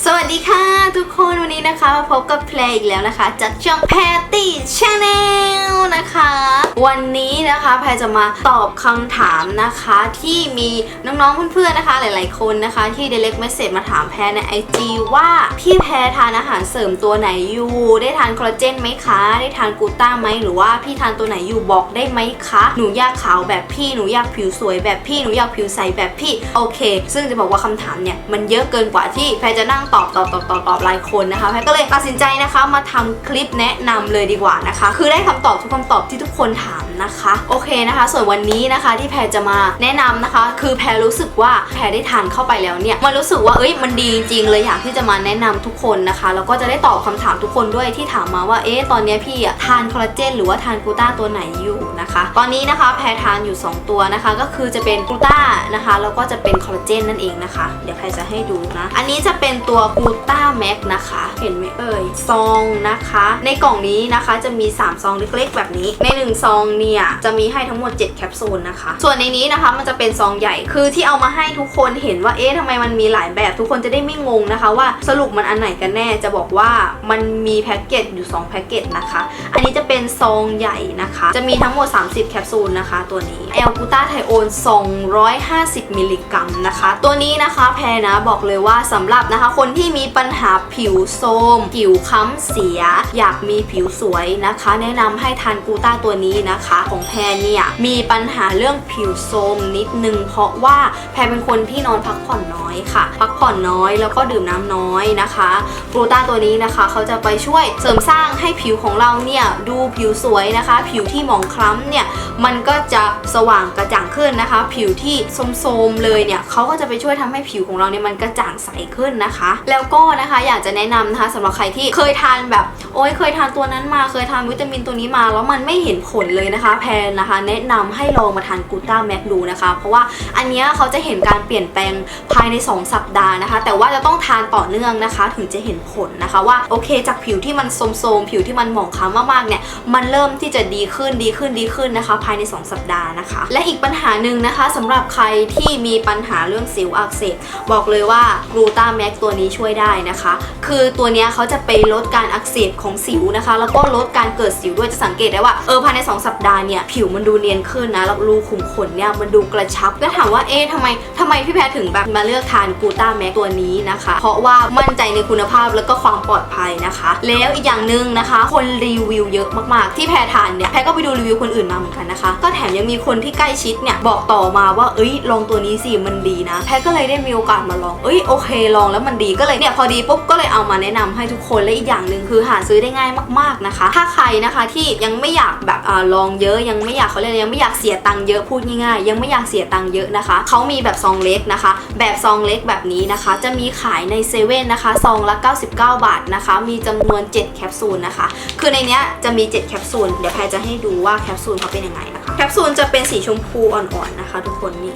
สวัสดีค่ะทุกคนวันนี้นะคะมาพบกับเพลงอีกแล้วนะคะ จากช่อง Patty Channel นะคะ วันนี้นะคะแพรจะมาตอบคำถามนะคะที่มีน้องๆเพื่อนๆนะคะ หลายๆคนนะคะ ที่ direct message มาถามแพรใน IG ว่าพี่แพรทานอาหารเสริมตัวไหนอยู่ ได้ทานคอลลาเจนไหมคะ ได้ทานกูต้าไหมหรือว่าพี่ทานตัวไหนอยู่บอกได้ไหมคะหนูอยากขาวแบบพี่หนูอยากผิวสวยแบบพี่หนูอยากผิวใสแบบพี่โอเค ซึ่งจะบอกว่าคำถามเนี่ยมันเยอะเกินกว่าที่แพรจะนั่งตอบตอบตอบตอบตอบรายคนนะคะแพรก็เลยตัดสินใจนะคะมาทำคลิปแนะนำเลยดีกว่านะคะ คือได้คำตอบทุกคำตอบที่ทุกคนถามนะคะ โอเคนะคะ ส่วนวันนี้นะคะที่แพรจะมาแนะนำนะคะ คือแพรรู้สึกว่าแพรได้ทานเข้าไปแล้วเนี่ยมันรู้สึกว่าเอ้ยมันดีจริงเลยอยากที่จะมาแนะนำทุกคนนะคะแล้วก็จะได้ตอบคำถามทุกคนด้วยที่ถามมาว่าเอ๊ะตอนนี้พี่อะทานคอลลาเจนหรือว่าทานกูต้าตัวไหนอยู่นะคะ ตอนนี้นะคะแพรทานอยู่ 2 ตัวนะคะ ก็คือจะเป็นกูต้านะคะแล้วก็จะเป็นคอลลาเจนนั่นเองนะคะ เดี๋ยวแพรจะให้ดูนะ อันนี้จะเป็นตัวัวกูต้าแม็กนะคะ เห็นไหมเอ่ย ซองนะคะ ในกล่องนี้นะคะจะมี 3 ซองเล็กๆ แบบนี้ ใน 1 ซองเนี่ยจะมีให้ทั้งหมด 7 แคปซูลนะคะ ส่วนในนี้นะคะมันจะเป็นซองใหญ่ คือที่เอามาให้ทุกคนเห็นว่าเอ๊ะทำไมมันมีหลายแบบทุกคนจะได้ไม่งงนะคะ ว่าสรุปมันอันไหนกันแน่จะบอกว่ามันมีแพ็กเกจอยู่ 2 แพ็กเกจนะคะ อันนี้จะเป็นซองใหญ่นะคะ จะมีทั้งหมด 30 แคปซูลนะคะ ตัวนี้แอลกูต้าไทโอน 250 มิลลิกรัมนะคะ ตัวนี้นะคะแพรนะบอกเลยว่าสำหรับนะคะคนนที่มีปัญหาผิวโทรมผิวค้ำเสีย อยากมีผิวสวยนะคะ แนะนำให้ทานกูต้าตัวนี้นะคะ ของแพรเนี่ยมีปัญหาเรื่องผิวโทรมนิดนึง เพราะว่าแพรเป็นคนที่นอนพักผ่อนน้อยค่ะ พักผ่อนน้อยแล้วก็ดื่มน้ำน้อยนะคะกูต้าตัวนี้นะคะเขาจะไปช่วยเสริมสร้างให้ผิวของเราเนี่ยดูผิวสวยนะคะ ผิวที่หมองคล้ำเนี่ยมันก็จะสว่างกระจ่างขึ้นนะคะ ผิวที่โทรมๆเลยเนี่ยเขาก็จะไปช่วยทำให้ผิวของเราเนี่ยมันกระจ่างใสขึ้นนะคะแล้วก็นะคะอยากจะแนะนำนะคะสำหรับใครที่เคยทานแบบโอ้ยเคยทานตัวนั้นมาเคยทานวิตามินตัวนี้มาแล้วมันไม่เห็นผลเลยนะคะ แพนนะคะ แนะนำให้ลองมาทานกูต้าแมกดูนะคะ เพราะว่าอันเนี้ยเขาจะเห็นการเปลี่ยนแปลงภายใน 2 สัปดาห์นะคะ แต่ว่าจะต้องทานต่อเนื่องนะคะ ถึงจะเห็นผลนะคะว่าโอเค จากผิวที่มันโทมๆผิวที่มันหมองคล้ำมากๆเนี่ยมันเริ่มที่จะดีขึ้นดีขึ้นดีขึ้นนะคะ ภายใน 2 สัปดาห์นะคะ และอีกปัญหาหนึ่งนะคะสำหรับใครที่มีปัญหาเรื่องสิวอักเสบบอกเลยว่ากลูต้าแมกตัวนี้ช่วยได้นะคะ คือตัวนี้เขาจะไปลดการอักเสบของสิวนะคะ แล้วก็ลดการเกิดสิวด้วยจะสังเกตได้ว่าเออภายใน 2 สัปดาห์เนี่ยผิวมันดูเนียนขึ้นนะแล้วรูขุมขนเนี่ยมันดูกระชับก็ถามว่าเอ๊ะทำไมทำไมพี่แพรถึงแบบมาเลือกทานกูต้าแม็กตัวนี้นะคะ เพราะว่ามั่นใจในคุณภาพแล้วก็ความปลอดภัยนะคะ แล้วอีกอย่างหนึ่งนะคะ คนรีวิวเยอะมากๆ ที่แพรทานเนี่ยแพรก็ไปดูรีวิวคนอื่นมาเหมือนกันนะคะ ก็แถมยังมีคนที่ใกล้ชิดเนี่ยบอกต่อมาว่าเอ้ยลองตัวนี้สิมันดีนะ แพรก็เลยได้มีโอกาสมาลองเอ้ยโอเคลองแล้วมันดีก็เลยเนี่ยพอดีปุ๊บก็เลยเอามาแนะนำให้ทุกคนและอีกอย่างหนึ่งคือหาซื้อได้ง่ายมากๆนะคะ ถ้าใครนะคะที่ยังไม่อยากแบบอลองเยอะยังไม่อยากเขาเรียกยังไม่อยากเสียตังค์เยอะพูดง่ายๆ ยังไม่อยากเสียตังค์เยอะนะคะเขามีแบบซองเล็กนะคะ แบบซองเล็กแบบนี้นะคะ จะมีขายในเซเว่นนะคะซองละ 99 บาทนะคะ มีจำนวน 7 แคปซูลนะคะ คือในเนี้ยจะมี 7 แคปซูลเดี๋ยวแพรจะให้ดูว่าแคปซูลเขาเป็นยังไงนะคะแคปซูลจะเป็นสีชมพูอ่อนๆนะคะ ทุกคนนี่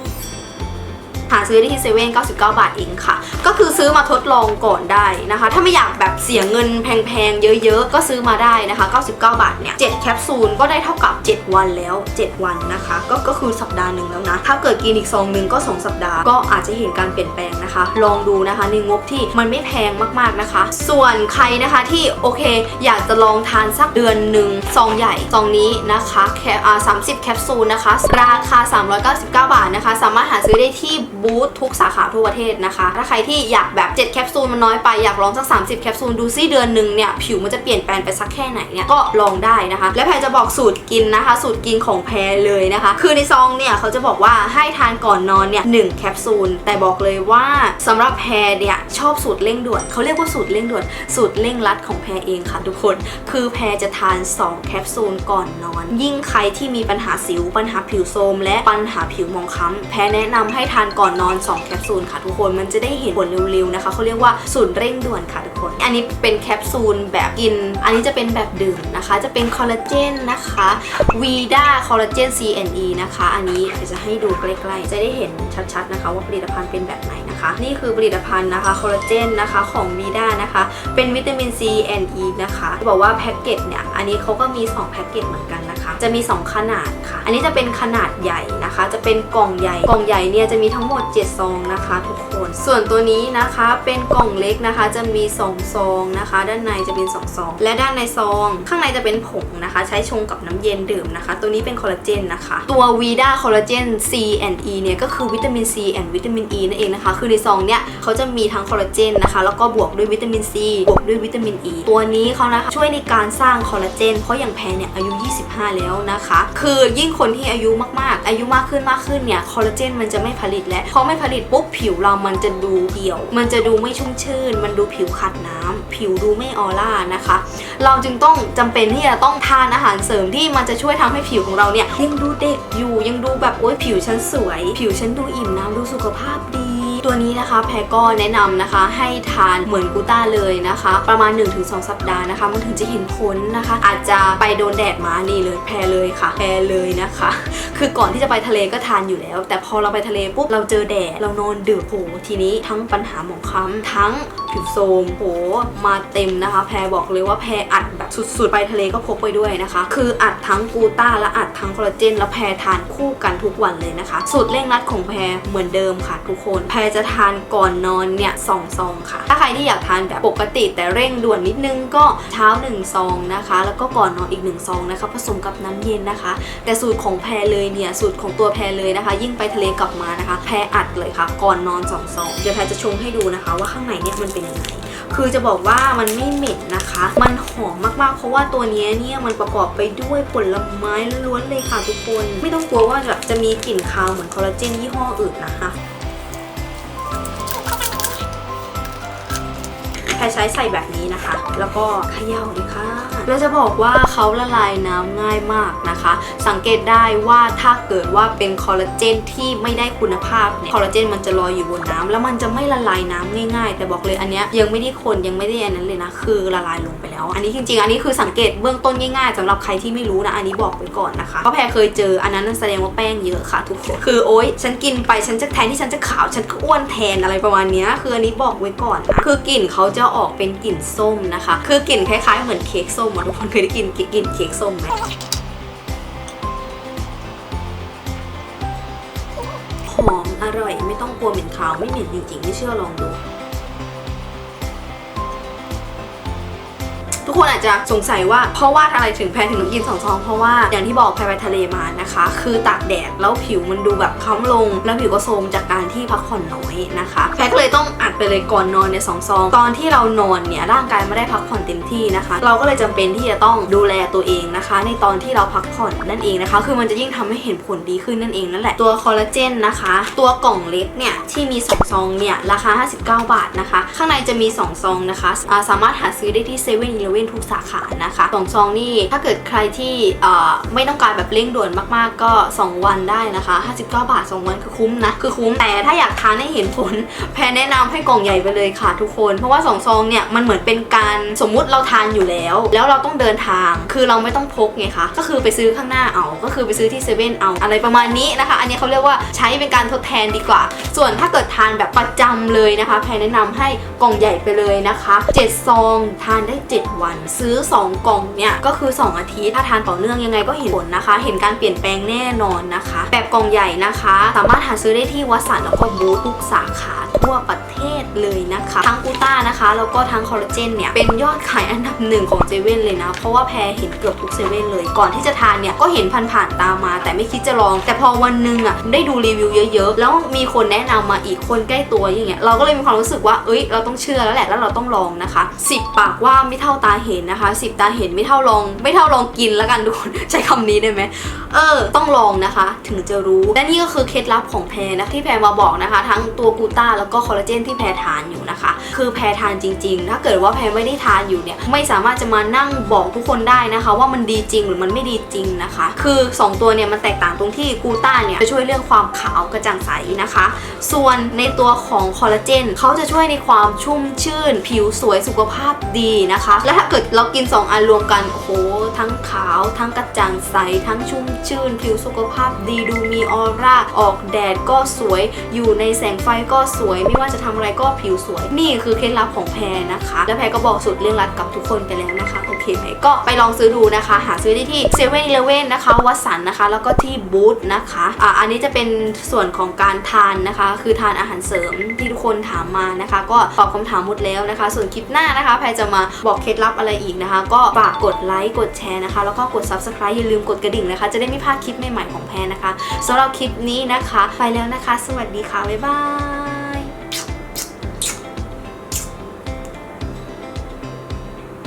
หาซื้อได้ที่เซเว่น99 บาทเองค่ะ ก็คือซื้อมาทดลองก่อนได้นะคะ ถ้าไม่อยากแบบเสียเงินแพงๆ เยอะๆ ก็ซื้อมาได้นะคะ 99 บาทเนี่ย7แคปซูลก็ได้เท่ากับ 7 วันแล้ว 7 วันนะคะ ก็ก็คือสัปดาห์หนึ่งแล้วนะ ถ้าเกิดกินอีกซองหนึ่งก็ 2 สัปดาห์ก็อาจจะเห็นการเปลี่ยนแปลงนะคะ ลองดูนะคะในงบที่มันไม่แพงมากๆนะคะ ส่วนใครนะคะที่โอเค อยากจะลองทานสักเดือนหนึ่งซองใหญ่ซองนี้นะคะแคปอ่า30แคปซูลนะคะ ราคา 399 บาทนะคะ สามารถหาซื้อได้ที่บูธทุกสาขาทั่วประเทศนะคะ ถ้าใครที่อยากแบบ7แคปซูลมันน้อยไปอยากลองสัก 30 แคปซูลดูซิเดือนหนึ่งเนี่ยผิวมันจะเปลี่ยนแปลงไปสักแค่ไหนเนี่ยก็ลองได้นะคะ และแพรจะบอกสูตรกินนะคะ สูตรกินของแพรเลยนะคะ คือในซองเนี่ยเขาจะบอกว่าให้ทานก่อนนอนเนี่ยหแคปซูลแต่บอกเลยว่าสำหรับแพรเนี่ยชอบสูตรเร่งด่วนเขาเรียกว่าสูตรเร่งด่วนสูตรเร่งรัดของแพรเองค่ะทุกคน คือแพรจะทาน 2 แคปซูลก่อนนอน ยิ่งใครที่มีปัญหาสิวปัญหาผิวโทรมและปัญหาผิวมองคล้ำแพรแนะนำให้ทานก่อนนอน 2 แคปซูลค่ะทุกคนมันจะได้เห็นผลเร็วๆนะคะเขาเรียกว่าสูตรเร่งด่วนค่ะทุกคน อันนี้เป็นแคปซูลแบบกิน อันนี้จะเป็นแบบดื่มนะคะ จะเป็นคอลลาเจนนะคะวีด้าคอลลาเจน CNE นะคะ อันนี้จะให้ดูใกล้ๆ จะได้เห็นชัดๆนะคะ ว่าผลิตภัณฑ์เป็นแบบไหน นะคะ นี่คือผลิตภัณฑ์นะคะคอลลาเจนนะคะของวีด้านะคะ เป็นวิตามิน C and E นะคะ บอกว่าแพ็กเกจเนี่ย อันนี้เขาก็มี 2 แพ็กเกจเหมือนกันนะคะ จะมี 2 ขนาดค่ะ อันนี้จะเป็นขนาดใหญ่นะคะ จะเป็นกล่องใหญ่ กล่องใหญ่เนี่ยจะมีทั้งหมด 7 ซองนะคะ ทุกคน ส่วนตัวนี้นะคะเป็นกล่องเล็กนะคะ จะมี 2 ซองนะคะ ด้านในจะเป็น 2 ซอง และด้านในซอง ข้างในจะเป็นผงนะคะ ใช้ชงกับน้ำเย็นดื่มนะคะ ตัวนี้เป็นคอลลาเจนนะคะ ตัววีด้าคอลลาเจน C and E เนี่ยก็คือวิตามิน C and วิตามิน E นั่นเองนะคะ คือในซองเนี่ยเขาจะมีทั้งคอลลาเจนนะคะแล้วก็บวกด้วยวิตามิน C บวกด้วยวิตามิน E ตัวนี้เขานะคะช่วยในการสร้างคอลลาเจนเพราะอย่างแพรเนี่ยอายุ 25 แล้วนะคะ คือยิ่งคนที่อายุมากๆ อายุมากขึ้นมากขึ้นเนี่ยคอลลาเจนมันจะไม่ผลิตแล้วพอไม่ผลิตปุ๊บผิวเรามันจะดูเหี่ยว มันจะดูไม่ชุ่มชื่น มันดูผิวขาดน้ำผิวดูไม่ออร่านะคะ เราจึงต้องจำเป็นที่จะต้องทานอาหารเสริมที่มันจะช่วยทำให้ผิวของเราเนี่ยยังดูเด็กอยู่ยังดูแบบโอ๊ยผิวฉันสวย ผิวฉันดูอิ่มน้ำดูสุขภาพดี ตัวนี้นะคะแพรก็แนะนำนะคะ ให้ทานเหมือนกูต้าเลยนะคะ ประมาณ 1-2 สัปดาห์นะคะ มันถึงจะเห็นผลนะคะ อาจจะไปโดนแดดมานี่เลยแพรเลยค่ะ แพรเลยนะคะ คือก่อนที่จะไปทะเลก็ทานอยู่แล้ว แต่พอเราไปทะเลปุ๊บเราเจอแดดเรานอนดึกโหทีนี้ทั้งปัญหาหมองคล้ำทั้งผิวโทรมโหมาเต็มนะคะ แพรบอกเลยว่าแพรอัดแบบสุดๆไปทะเลก็พกไปด้วยนะคะ คืออัดทั้งกูต้าและอัดทั้งคอลลาเจน แล้วแพรทานคู่กันทุกวันเลยนะคะสูตรเร่งรัดของแพรเหมือนเดิมค่ะทุกคนแพรจะจะทานก่อนนอนเนี่ยสองซองค่ะ ถ้าใครที่อยากทานแบบปกติแต่เร่งด่วนนิดนึงก็เช้า1ซองนะคะ แล้วก็ก่อนนอนอีก1ซองนะคะ ผสมกับน้ำเย็นนะคะ แต่สูตรของแพรเลยเนี่ยสูตรของตัวแพรเลยนะคะ ยิ่งไปทะเลกลับมานะคะ แพรอัดเลยค่ะ ก่อนนอนสองซองเดี๋ยวแพรจะชงให้ดูนะคะ ว่าข้างในเนี่ยมันเป็นยังไงคือจะบอกว่ามันไม่เหม็นนะคะ มันหอมมากๆ เพราะว่าตัวนี้เนี่ยมันประกอบไปด้วยผลไม้ล้วนเลยค่ะทุกคน ไม่ต้องกลัวว่าแบบจะมีกลิ่นคาวเหมือนคอลลาเจนยี่ห้ออื่นนะคะ ใช้ใส่แบบนี้นะคะ แล้วก็เขย่าเลยค่ะแล้วจะบอกว่าเขาละลายน้ำง่ายมากนะคะ สังเกตได้ว่าถ้าเกิดว่าเป็นคอลลาเจนที่ไม่ได้คุณภาพเนี่ยคอลลาเจนมันจะลอยอยู่บนน้ำแล้วมันจะไม่ละลายน้ำง่าย ๆ แต่บอกเลยอันเนี้ยยังไม่ได้คนยังไม่ได้อันนั้นเลยนะคือละลายลงไปแล้ว อันนี้จริง ๆ อันนี้คือสังเกตเบื้องต้นง่ายๆสำหรับใครที่ไม่รู้นะอันนี้บอกไว้ก่อนนะคะเพราะแพรเคยเจออันนั้นแสดงว่าแป้งเยอะค่ะ ทุกคนคือโอ๊ยฉันกินไปฉันจะแทนที่ฉันจะขาวฉันก็อ้วนแทนอะไรประมาณเนี้ยคืออันนี้บอกไว้ก่อนนะคือกลิ่นเขาจะอออกเป็นกลิ่นส้มนะคะ คือกลิ่นคล้ายๆ เหมือนเค้กส้มทุกคนเคยได้กินกลิ่นเค้กส้มไหมหอมอร่อยไม่ต้องกลัวเหม็นคาวไม่เหม็นจริงๆ ไม่เชื่อลองดู คนอาจจะสงสัยว่าเพราะว่าอะไรถึงแพรถึงต้องกินสองซองเพราะว่าอย่างที่บอกแพรไปทะเลมานะคะ คือตากแดดแล้วผิวมันดูแบบค้ำลง แล้วผิวก็โทรมจากการที่พักผ่อนน้อยนะคะ แพรก็เลยต้องอัดไปเลยก่อนนอนในยสองซอง ตอนที่เรานอนเนี่ยร่างกายไม่ได้พักผ่อนเต็มที่นะคะ เราก็เลยจำเป็นที่จะต้องดูแลตัวเองนะคะ ในตอนที่เราพักผ่อนนั่นเองนะคะ คือมันจะยิ่งทำให้เห็นผลดีขึ้นนั่นเองนั่นแหละตัวคอลลาเจนนะคะ ตัวกล่องเล็กเนี่ยที่มีสองซองเนี่ยราคา 59 บาทนะคะ ข้างในจะมีสองซองนะคะสามารถหาซื้อได้ที่เซเว่นอีเลเว่นทุกสาขานะคะสองซองนี่ถ้าเกิดใครที่ไม่ต้องการแบบเร่งด่วนมากๆ ก็ 2 วันได้นะคะ 59 บาท 2 วันคือคุ้มนะ คือคุ้มแต่ถ้าอยากทานให้เห็นผล แพรแนะนำให้กล่องใหญ่ไปเลยค่ะทุกคน เพราะว่า 2 ซองเนี่ยมันเหมือนเป็นการสมมุติเราทานอยู่แล้ว แล้วเราต้องเดินทาง คือเราไม่ต้องพกไงคะ ก็คือไปซื้อข้างหน้าเอา ก็คือไปซื้อที่เซเว่นเอาอะไรประมาณนี้นะคะ อันนี้เขาเรียกว่าใช้เป็นการทดแทนดีกว่า ส่วนถ้าเกิดทานแบบประจำเลยนะคะ แพรแนะนำให้กล่องใหญ่ไปเลยนะคะ 7 ซองทานได้ 7 วันซื้อ 2 กล่องเนี่ยก็คือ 2 อาทิตย์ถ้าทานต่อเนื่องยังไงก็เห็นผลนะคะ เห็นการเปลี่ยนแปลงแน่นอนนะคะ แบบกล่องใหญ่นะคะ สามารถหาซื้อได้ที่วัสันแล้วก็บูธทุกสาขาทั่วประเทศเลยนะคะ ทั้งกูต้านะคะแล้วก็ทั้งคอลลาเจนเนี่ยเป็นยอดขายอันดับหนึ่งของเซเว่นเลยนะ เพราะว่าแพรเห็นเกือบทุกเซเว่นเลย ก่อนที่จะทานเนี่ยก็เห็นผ่านๆตามมา แต่ไม่คิดจะลอง แต่พอวันหนึ่งอะได้ดูรีวิวเยอะๆ แล้วมีคนแนะนำมาอีกคนใกล้ตัวอย่างเงี้ยเราก็เลยมีความรู้สึกว่าเอ้ยเราต้องเชื่อแล้วแหละแล้วเราต้องลองนะคะ 10 ปากว่าไม่เท่าตาเห็นนะคะ10ตาเห็นไม่เท่าลอง ไม่เท่าลองกินแล้วกันทุกคนใช้คำนี้ได้ไหมเออ ต้องลองนะคะ ถึงจะรู้ และนี่ก็คือเคล็ดลับของแพรนะที่แพรมาบอกนะคะ ทั้งตัวกูต้าแล้วก็คอลลาเจนที่แพรทานอยู่นะคะ คือแพรทานจริง ๆ ถ้าเกิดว่าแพรไม่ได้ทานอยู่เนี่ยไม่สามารถจะมานั่งบอกทุกคนได้นะคะ ว่ามันดีจริงหรือมันไม่ดีจริงนะคะ คือ 2 ตัวเนี่ยมันแตกต่างตรงที่กูต้าเนี่ยจะช่วยเรื่องความขาวกระจ่างใสนะคะ ส่วนในตัวของคอลลาเจนเขาจะช่วยในความชุ่มชื่น ผิวสวยสุขภาพดีนะคะ และเกิดเรากิน 2 อันรวมกัน โอ้โห ทั้งขาว ทั้งกระจ่างใส ทั้งชุ่มชื่น ผิวสุขภาพดี ดูมีออร่า ออกแดดก็สวย อยู่ในแสงไฟก็สวย ไม่ว่าจะทำอะไรก็ผิวสวย นี่คือเคล็ดลับของแพรนะคะ แล้วแพรก็บอกสูตรเรื่องรัดกับทุกคนไปแล้วนะคะ โอเคไหมก็ไปลองซื้อดูนะคะ หาซื้อได้ที่เซเว่นอีเลเว่นนะคะ วัสันนะคะ แล้วก็ที่บูธนะคะ อ่า อันนี้จะเป็นส่วนของการทานนะคะ คือทานอาหารเสริมที่ทุกคนถามมานะคะ ก็ตอบคำถามหมดแล้วนะคะ ส่วนคลิปหน้านะคะ แพรจะมาบอกเคล็ดลับอะไรอีกนะคะ ก็ฝากกดไลค์กดแชร์นะคะ แล้วก็กด subscribe อย่าลืมกดกระดิ่งนะคะ จะได้ไม่พลาดคลิปใหม่ๆของแพรนะคะสำหรับคลิปนี้นะคะ ไปแล้วนะคะ สวัสดีค่ะ บ๊ายบาย